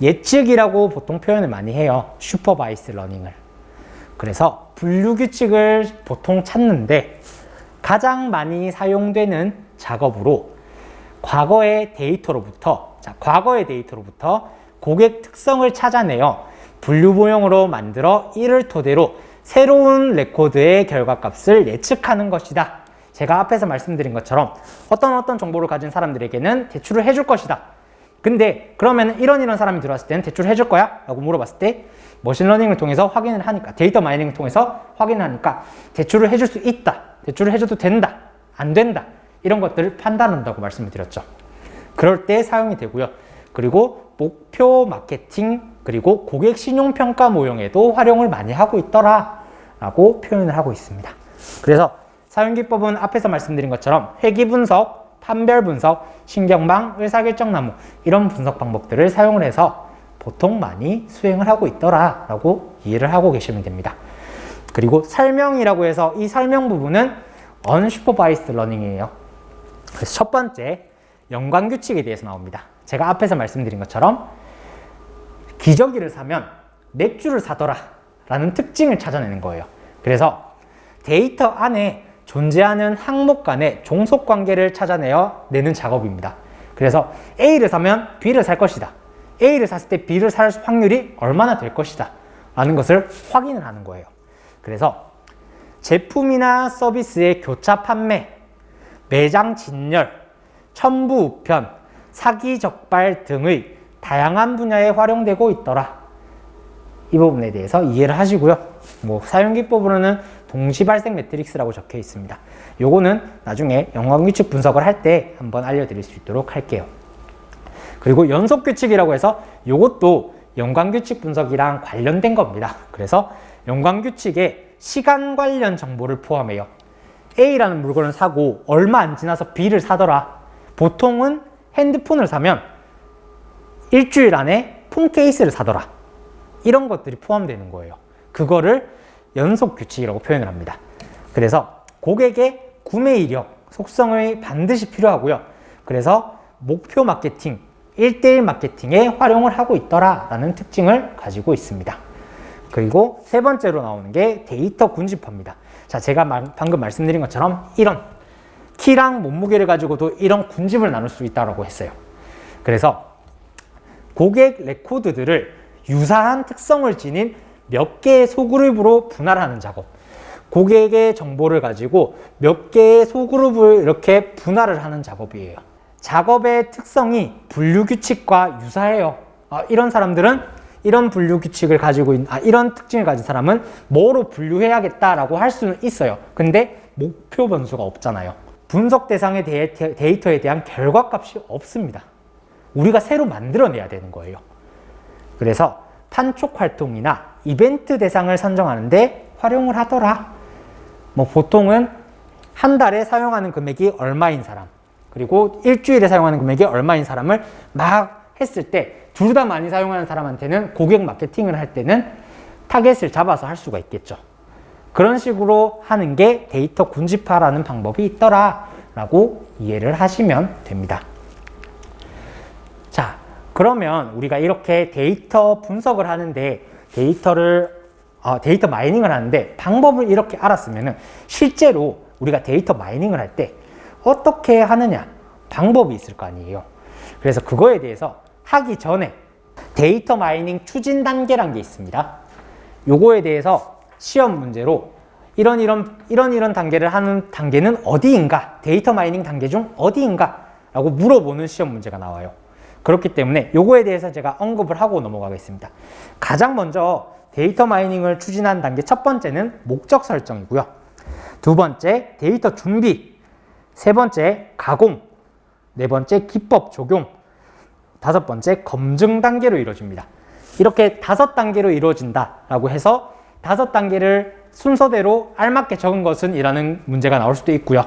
예측이라고 보통 표현을 많이 해요. 슈퍼바이스 러닝을. 그래서 분류 규칙을 보통 찾는데 가장 많이 사용되는 작업으로 과거의 데이터로부터 자, 과거의 데이터로부터 고객 특성을 찾아내어 분류 모형으로 만들어 이를 토대로 새로운 레코드의 결과값을 예측하는 것이다. 제가 앞에서 말씀드린 것처럼 어떤 어떤 정보를 가진 사람들에게는 대출을 해줄 것이다. 근데 그러면 이런 이런 사람이 들어왔을 때는 대출을 해줄 거야? 라고 물어봤을 때 머신러닝을 통해서 확인을 하니까 데이터 마이닝을 통해서 확인을 하니까 대출을 해줄 수 있다. 대출을 해줘도 된다. 안 된다. 이런 것들을 판단한다고 말씀을 드렸죠. 그럴 때 사용이 되고요. 그리고 목표 마케팅 그리고 고객 신용 평가 모형에도 활용을 많이 하고 있더라 라고 표현을 하고 있습니다. 그래서 사용 기법은 앞에서 말씀드린 것처럼 회기 분석, 판별 분석, 신경망, 의사결정 나무 이런 분석 방법들을 사용을 해서 보통 많이 수행을 하고 있더라라고 이해를 하고 계시면 됩니다. 그리고 설명이라고 해서 이 설명 부분은 unsupervised learning이에요. 그래서 첫 번째 연관 규칙에 대해서 나옵니다. 제가 앞에서 말씀드린 것처럼 기저귀를 사면 맥주를 사더라 라는 특징을 찾아내는 거예요. 그래서 데이터 안에 존재하는 항목 간의 종속 관계를 찾아내어 내는 작업입니다. 그래서 A를 사면 B를 살 것이다. A를 샀을 때 B를 살 확률이 얼마나 될 것이다. 라는 것을 확인을 하는 거예요. 그래서 제품이나 서비스의 교차 판매, 매장 진열, 첨부 우편, 사기 적발 등의 다양한 분야에 활용되고 있더라. 이 부분에 대해서 이해를 하시고요. 뭐 사용 기법으로는 동시 발생 매트릭스라고 적혀 있습니다. 요거는 나중에 연관 규칙 분석을 할 때 한번 알려드릴 수 있도록 할게요. 그리고 연속 규칙이라고 해서 요것도 연관 규칙 분석이랑 관련된 겁니다. 그래서 연관 규칙에 시간 관련 정보를 포함해요. A라는 물건을 사고 얼마 안 지나서 B를 사더라. 보통은 핸드폰을 사면 일주일 안에 폰 케이스를 사더라. 이런 것들이 포함되는 거예요. 그거를 연속 규칙이라고 표현을 합니다. 그래서 고객의 구매 이력, 속성이 반드시 필요하고요. 그래서 목표 마케팅, 1대1 마케팅에 활용을 하고 있더라라는 특징을 가지고 있습니다. 그리고 세 번째로 나오는 게 데이터 군집화입니다. 자, 제가 방금 말씀드린 것처럼 이런 키랑 몸무게를 가지고도 이런 군집을 나눌 수 있다고 했어요. 그래서 고객 레코드들을 유사한 특성을 지닌 몇 개의 소그룹으로 분할하는 작업. 고객의 정보를 가지고 몇 개의 소그룹을 이렇게 분할을 하는 작업이에요. 작업의 특성이 분류 규칙과 유사해요. 아, 이런 사람들은 이런 분류 규칙을 가지고 있는, 아, 이런 특징을 가진 사람은 뭐로 분류해야겠다라고 할 수는 있어요. 근데 목표 변수가 없잖아요. 분석 대상의 데이터에 대한 결과 값이 없습니다. 우리가 새로 만들어내야 되는 거예요. 그래서 판촉 활동이나 이벤트 대상을 선정하는데 활용을 하더라. 뭐 보통은 한 달에 사용하는 금액이 얼마인 사람, 그리고 일주일에 사용하는 금액이 얼마인 사람을 막 했을 때 둘 다 많이 사용하는 사람한테는 고객 마케팅을 할 때는 타겟을 잡아서 할 수가 있겠죠. 그런 식으로 하는 게 데이터 군집화라는 방법이 있더라 라고 이해를 하시면 됩니다. 자, 그러면 우리가 이렇게 데이터 분석을 하는데 데이터를 어, 데이터 마이닝을 하는데 방법을 이렇게 알았으면 실제로 우리가 데이터 마이닝을 할 때 어떻게 하느냐 방법이 있을 거 아니에요. 그래서 그거에 대해서 하기 전에 데이터 마이닝 추진 단계란 게 있습니다. 요거에 대해서 시험 문제로 이런 이런 이런 이런 단계를 하는 단계는 어디인가? 데이터 마이닝 단계 중 어디인가? 라고 물어보는 시험 문제가 나와요. 그렇기 때문에 요거에 대해서 제가 언급을 하고 넘어가겠습니다. 가장 먼저 데이터 마이닝을 추진한 단계 첫 번째는 목적 설정이고요. 두 번째 데이터 준비, 세 번째 가공, 네 번째 기법 적용, 다섯 번째 검증 단계로 이루어집니다. 이렇게 다섯 단계로 이루어진다라고 해서 다섯 단계를 순서대로 알맞게 적은 것은 이라는 문제가 나올 수도 있고요.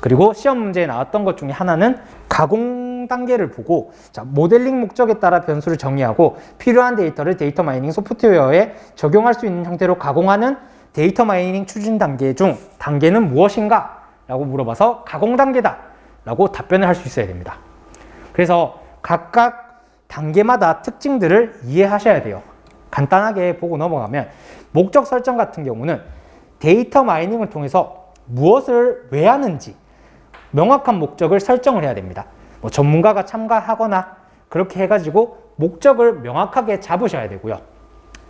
그리고 시험 문제에 나왔던 것 중에 하나는 가공 단계를 보고 자, 모델링 목적에 따라 변수를 정의하고 필요한 데이터를 데이터 마이닝 소프트웨어에 적용할 수 있는 형태로 가공하는 데이터 마이닝 추진 단계 중 단계는 무엇인가? 라고 물어봐서 가공 단계다 라고 답변을 할 수 있어야 됩니다. 그래서 각각 단계마다 특징들을 이해하셔야 돼요. 간단하게 보고 넘어가면 목적 설정 같은 경우는 데이터 마이닝을 통해서 무엇을 왜 하는지 명확한 목적을 설정을 해야 됩니다. 뭐 전문가가 참가하거나 그렇게 해가지고 목적을 명확하게 잡으셔야 되고요.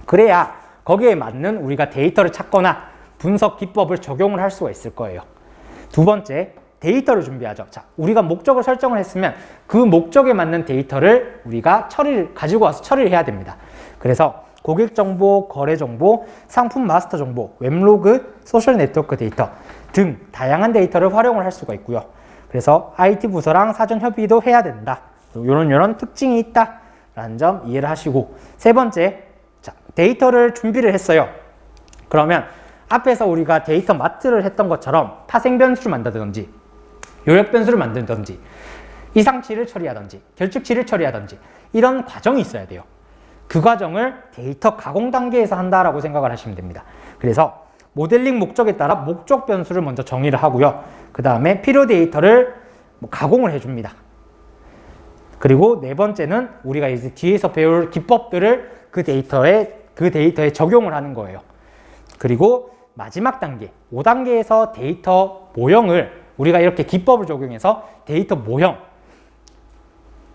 그래야 거기에 맞는 우리가 데이터를 찾거나 분석 기법을 적용을 할 수가 있을 거예요. 두 번째, 데이터를 준비하죠. 자, 우리가 목적을 설정을 했으면 그 목적에 맞는 데이터를 우리가 처리를, 가지고 와서 처리를 해야 됩니다. 그래서 고객 정보, 거래 정보, 상품 마스터 정보, 웹로그, 소셜 네트워크 데이터 등 다양한 데이터를 활용을 할 수가 있고요. 그래서 IT 부서랑 사전 협의도 해야 된다. 이런 이런 특징이 있다라는 점 이해를 하시고 세 번째, 자, 데이터를 준비를 했어요. 그러면 앞에서 우리가 데이터 마트를 했던 것처럼 파생 변수를 만들든지 요약 변수를 만들든지 이상치를 처리하든지 결축치를 처리하든지 이런 과정이 있어야 돼요. 그 과정을 데이터 가공 단계에서 한다라고 생각을 하시면 됩니다. 그래서 모델링 목적에 따라 목적 변수를 먼저 정의를 하고요. 그 다음에 필요 데이터를 뭐 가공을 해줍니다. 그리고 네 번째는 우리가 이제 뒤에서 배울 기법들을 그 데이터에 그 데이터에 적용을 하는 거예요. 그리고 마지막 단계, 5단계에서 데이터 모형을 우리가 이렇게 기법을 적용해서 데이터 모형,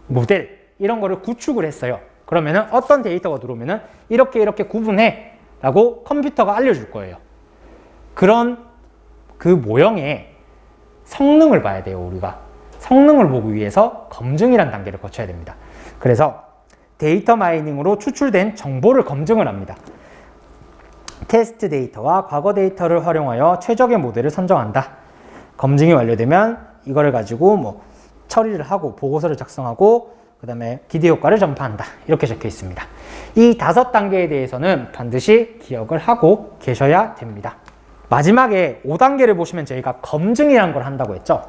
모델 이런 거를 구축을 했어요. 그러면은 어떤 데이터가 들어오면은 이렇게 이렇게 구분해 라고 컴퓨터가 알려줄 거예요. 그런 그 모형의 성능을 봐야 돼요, 우리가. 성능을 보기 위해서 검증이란 단계를 거쳐야 됩니다. 그래서 데이터 마이닝으로 추출된 정보를 검증을 합니다. 테스트 데이터와 과거 데이터를 활용하여 최적의 모델을 선정한다. 검증이 완료되면 이거를 가지고 뭐 처리를 하고 보고서를 작성하고 그 다음에 기대 효과를 전파한다. 이렇게 적혀 있습니다. 이 다섯 단계에 대해서는 반드시 기억을 하고 계셔야 됩니다. 마지막에 5단계를 보시면 저희가 검증이란 걸 한다고 했죠.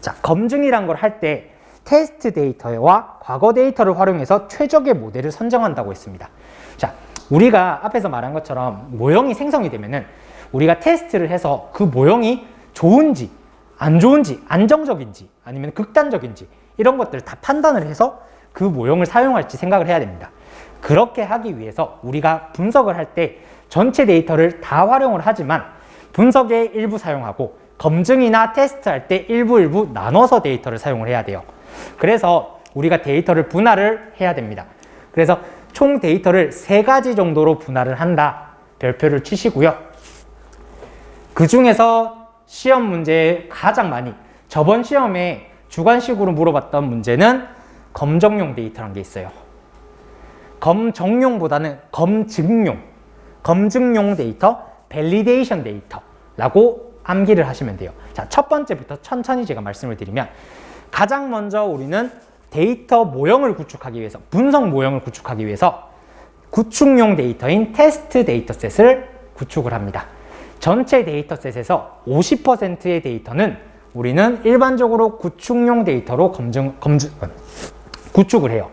자, 검증이란 걸 할 때 테스트 데이터와 과거 데이터를 활용해서 최적의 모델을 선정한다고 했습니다. 자, 우리가 앞에서 말한 것처럼 모형이 생성이 되면은 우리가 테스트를 해서 그 모형이 좋은지 안 좋은지 안정적인지 아니면 극단적인지 이런 것들을 다 판단을 해서 그 모형을 사용할지 생각을 해야 됩니다. 그렇게 하기 위해서 우리가 분석을 할 때 전체 데이터를 다 활용을 하지만 분석에 일부 사용하고 검증이나 테스트할 때 일부 일부 나눠서 데이터를 사용을 해야 돼요. 그래서 우리가 데이터를 분할을 해야 됩니다. 그래서 총 데이터를 세 가지 정도로 분할을 한다. 별표를 치시고요. 그 중에서 시험 문제에 가장 많이 저번 시험에 주관식으로 물어봤던 문제는 검정용 데이터란 게 있어요. 검정용보다는 검증용, 검증용 데이터, 밸리데이션 데이터라고 암기를 하시면 돼요. 자, 첫 번째부터 천천히 제가 말씀을 드리면 가장 먼저 우리는 데이터 모형을 구축하기 위해서, 분석 모형을 구축하기 위해서 구축용 데이터인 테스트 데이터셋을 구축을 합니다. 전체 데이터셋에서 50%의 데이터는 우리는 일반적으로 구축용 데이터로 검증, 검증, 구축을 해요.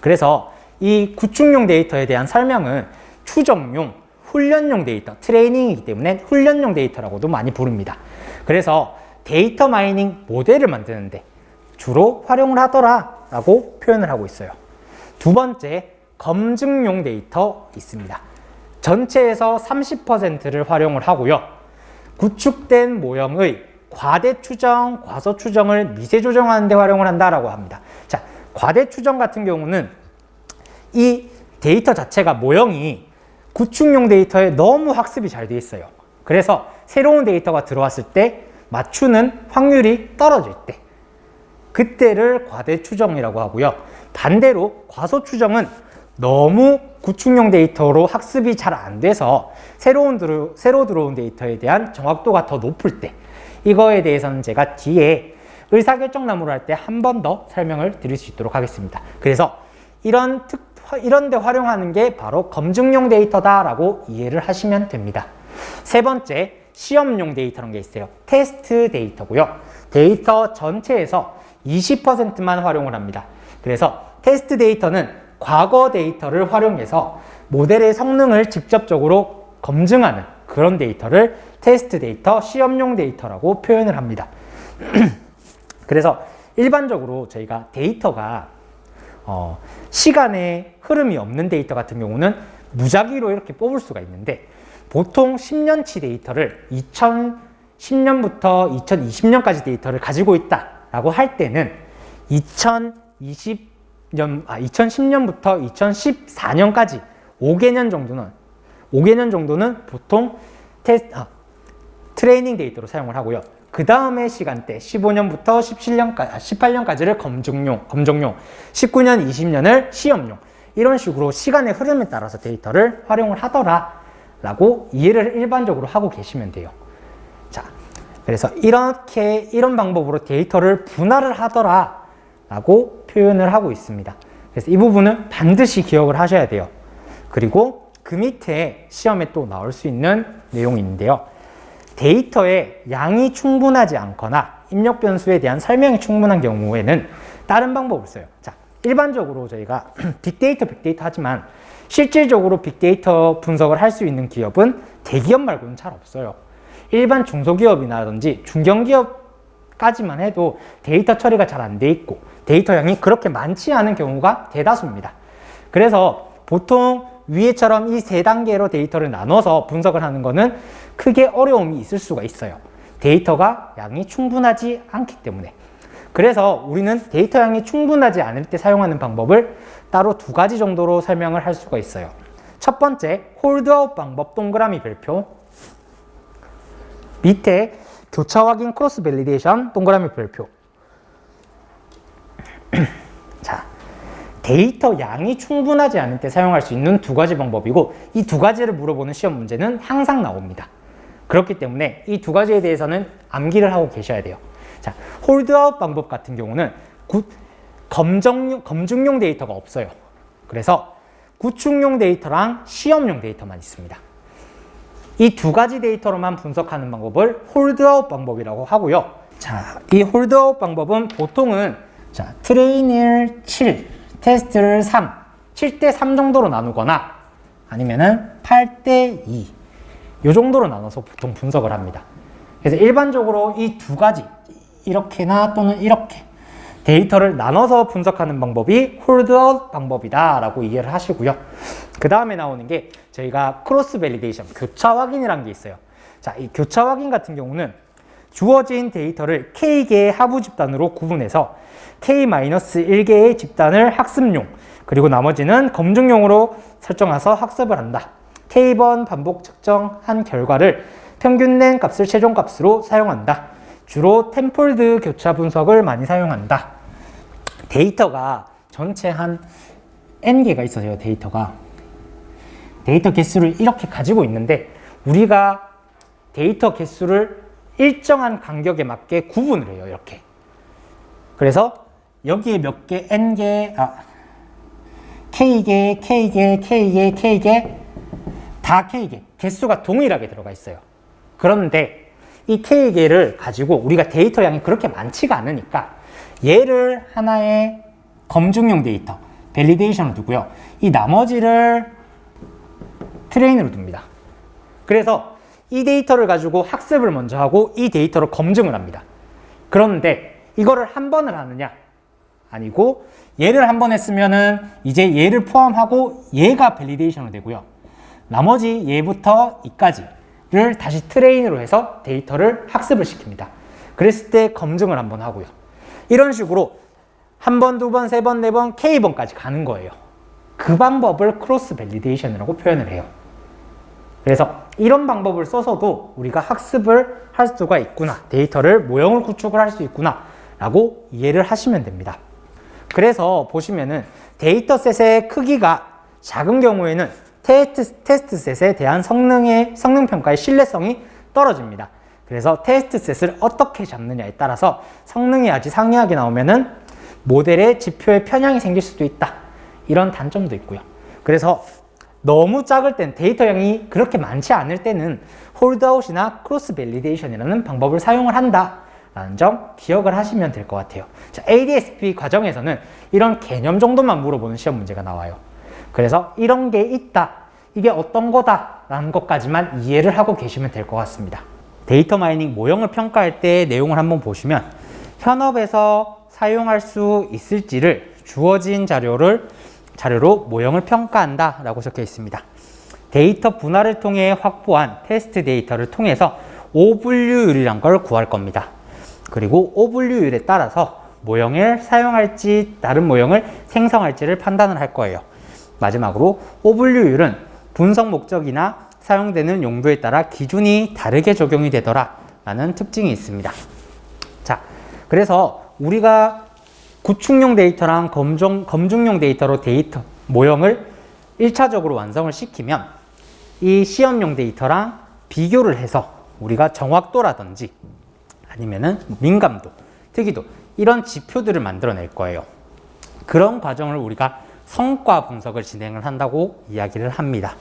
그래서 이 구축용 데이터에 대한 설명은 추정용, 훈련용 데이터, 트레이닝이기 때문에 훈련용 데이터라고도 많이 부릅니다. 그래서 데이터 마이닝 모델을 만드는데 주로 활용을 하더라 라고 표현을 하고 있어요. 두 번째, 검증용 데이터 있습니다. 전체에서 30%를 활용을 하고요. 구축된 모형의 과대 추정, 과소 추정을 미세 조정하는 데 활용을 한다라고 합니다. 자, 과대 추정 같은 경우는 이 데이터 자체가 모형이 구축용 데이터에 너무 학습이 잘 돼 있어요. 그래서 새로운 데이터가 들어왔을 때 맞추는 확률이 떨어질 때 그때를 과대 추정이라고 하고요. 반대로 과소 추정은 너무 구축용 데이터로 학습이 잘 안 돼서 새로운 들어, 새로 들어온 데이터에 대한 정확도가 더 높을 때 이거에 대해서는 제가 뒤에 의사결정나무를 할 때 한 번 더 설명을 드릴 수 있도록 하겠습니다. 그래서 이런 특, 이런 데 활용하는 게 바로 검증용 데이터다라고 이해를 하시면 됩니다. 세 번째, 시험용 데이터라는 게 있어요. 테스트 데이터고요. 데이터 전체에서 20%만 활용을 합니다. 그래서 테스트 데이터는 과거 데이터를 활용해서 모델의 성능을 직접적으로 검증하는 그런 데이터를 테스트 데이터, 시험용 데이터라고 표현을 합니다. 그래서 일반적으로 저희가 데이터가 어, 시간의 흐름이 없는 데이터 같은 경우는 무작위로 이렇게 뽑을 수가 있는데 보통 10년치 데이터를 2010년부터 2020년까지 데이터를 가지고 있다라고 할 때는 2020년, 아, 2010년부터 2014년까지 5개년 정도는 5개년 정도는 보통 테스트, 아, 트레이닝 데이터로 사용을 하고요. 그 다음에 시간대 15년부터 17년까지, 18년까지를 검증용, 검정용, 19년, 20년을 시험용 이런 식으로 시간의 흐름에 따라서 데이터를 활용을 하더라라고 이해를 일반적으로 하고 계시면 돼요. 자, 그래서 이렇게 이런 방법으로 데이터를 분할을 하더라라고 표현을 하고 있습니다. 그래서 이 부분은 반드시 기억을 하셔야 돼요. 그리고 그 밑에 시험에 또 나올 수 있는 내용이 있는데요. 데이터의 양이 충분하지 않거나 입력 변수에 대한 설명이 충분한 경우에는 다른 방법을 써요. 자, 일반적으로 저희가 빅데이터, 빅데이터 하지만 실질적으로 빅데이터 분석을 할 수 있는 기업은 대기업 말고는 잘 없어요. 일반 중소기업이라든지 중견기업까지만 해도 데이터 처리가 잘 안 돼 있고 데이터 양이 그렇게 많지 않은 경우가 대다수입니다. 그래서 보통 위에처럼 이 세 단계로 데이터를 나눠서 분석을 하는 거는 크게 어려움이 있을 수가 있어요. 데이터가 양이 충분하지 않기 때문에. 그래서 우리는 데이터 양이 충분하지 않을 때 사용하는 방법을 따로 두 가지 정도로 설명을 할 수가 있어요. 첫 번째, 홀드아웃 방법 동그라미 별표. 밑에 교차 확인 크로스 밸리데이션 동그라미 별표. 자, 데이터 양이 충분하지 않을 때 사용할 수 있는 두 가지 방법이고 이 두 가지를 물어보는 시험 문제는 항상 나옵니다. 그렇기 때문에 이 두 가지에 대해서는 암기를 하고 계셔야 돼요. 자, 홀드아웃 방법 같은 경우는 구, 검정용, 검증용 데이터가 없어요. 그래서 구축용 데이터랑 시험용 데이터만 있습니다. 이 두 가지 데이터로만 분석하는 방법을 홀드아웃 방법이라고 하고요. 자, 이 홀드아웃 방법은 보통은 자, 트레이닝을 7, 테스트를 3, 7대 3 정도로 나누거나 아니면은 8대 2. 이 정도로 나눠서 보통 분석을 합니다. 그래서 일반적으로 이 두 가지, 이렇게나 또는 이렇게 데이터를 나눠서 분석하는 방법이 홀드아웃 방법이다라고 이해를 하시고요. 그 다음에 나오는 게 저희가 크로스 밸리데이션, 교차 확인이라는 게 있어요. 자, 이 교차 확인 같은 경우는 주어진 데이터를 K개의 하부 집단으로 구분해서 K-1개의 집단을 학습용, 그리고 나머지는 검증용으로 설정해서 학습을 한다. K번 반복 측정한 결과를 평균 낸 값을 최종 값으로 사용한다. 주로 템폴드 교차 분석을 많이 사용한다. 데이터가 전체 한 n개가 있어요, 데이터가. 데이터 개수를 이렇게 가지고 있는데 우리가 데이터 개수를 일정한 간격에 맞게 구분을 해요, 이렇게. 그래서 여기에 몇 개, n개, 아, k개, k개, k개, k개, 다 k개. 개수가 동일하게 들어가 있어요. 그런데 이 k개를 가지고 우리가 데이터 양이 그렇게 많지가 않으니까 얘를 하나의 검증용 데이터, 밸리데이션을 두고요. 이 나머지를 트레인으로 둡니다. 그래서 이 데이터를 가지고 학습을 먼저 하고 이 데이터로 검증을 합니다. 그런데 이거를 한 번을 하느냐? 아니고 얘를 한 번 했으면은 이제 얘를 포함하고 얘가 밸리데이션이 되고요. 나머지 얘부터 이까지를 다시 트레인으로 해서 데이터를 학습을 시킵니다. 그랬을 때 검증을 한 번 하고요. 이런 식으로 한 번, 두 번, 세 번, 네 번, K번까지 가는 거예요. 그 방법을 크로스 밸리데이션이라고 표현을 해요. 그래서 이런 방법을 써서도 우리가 학습을 할 수가 있구나. 데이터를 모형을 구축을 할 수 있구나. 라고 이해를 하시면 됩니다. 그래서 보시면은 데이터셋의 크기가 작은 경우에는 테스트, 테스트셋에 대한 성능의, 성능 평가의 신뢰성이 떨어집니다. 그래서 테스트셋을 어떻게 잡느냐에 따라서 성능이 아주 상이하게 나오면은 모델의 지표에 편향이 생길 수도 있다. 이런 단점도 있고요. 그래서 너무 작을 땐 데이터 양이 그렇게 많지 않을 때는 홀드아웃이나 크로스 밸리데이션이라는 방법을 사용을 한다. 라는 점 기억을 하시면 될 것 같아요. 자, ADSP 과정에서는 이런 개념 정도만 물어보는 시험 문제가 나와요. 그래서 이런 게 있다. 이게 어떤 거다. 라는 것까지만 이해를 하고 계시면 될 것 같습니다. 데이터 마이닝 모형을 평가할 때 내용을 한번 보시면 현업에서 사용할 수 있을지를 주어진 자료를 자료로 모형을 평가한다 라고 적혀 있습니다. 데이터 분할을 통해 확보한 테스트 데이터를 통해서 오분류율이란 걸 구할 겁니다. 그리고 오분류율에 따라서 모형을 사용할지 다른 모형을 생성할지를 판단을 할 거예요. 마지막으로 오분류율은 분석 목적이나 사용되는 용도에 따라 기준이 다르게 적용이 되더라 라는 특징이 있습니다. 자, 그래서 우리가 구축용 데이터랑 검정, 검증용 데이터로 데이터 모형을 1차적으로 완성을 시키면 이 시험용 데이터랑 비교를 해서 우리가 정확도라든지 아니면은 민감도, 특이도 이런 지표들을 만들어낼 거예요. 그런 과정을 우리가 성과 분석을 진행을 한다고 이야기를 합니다.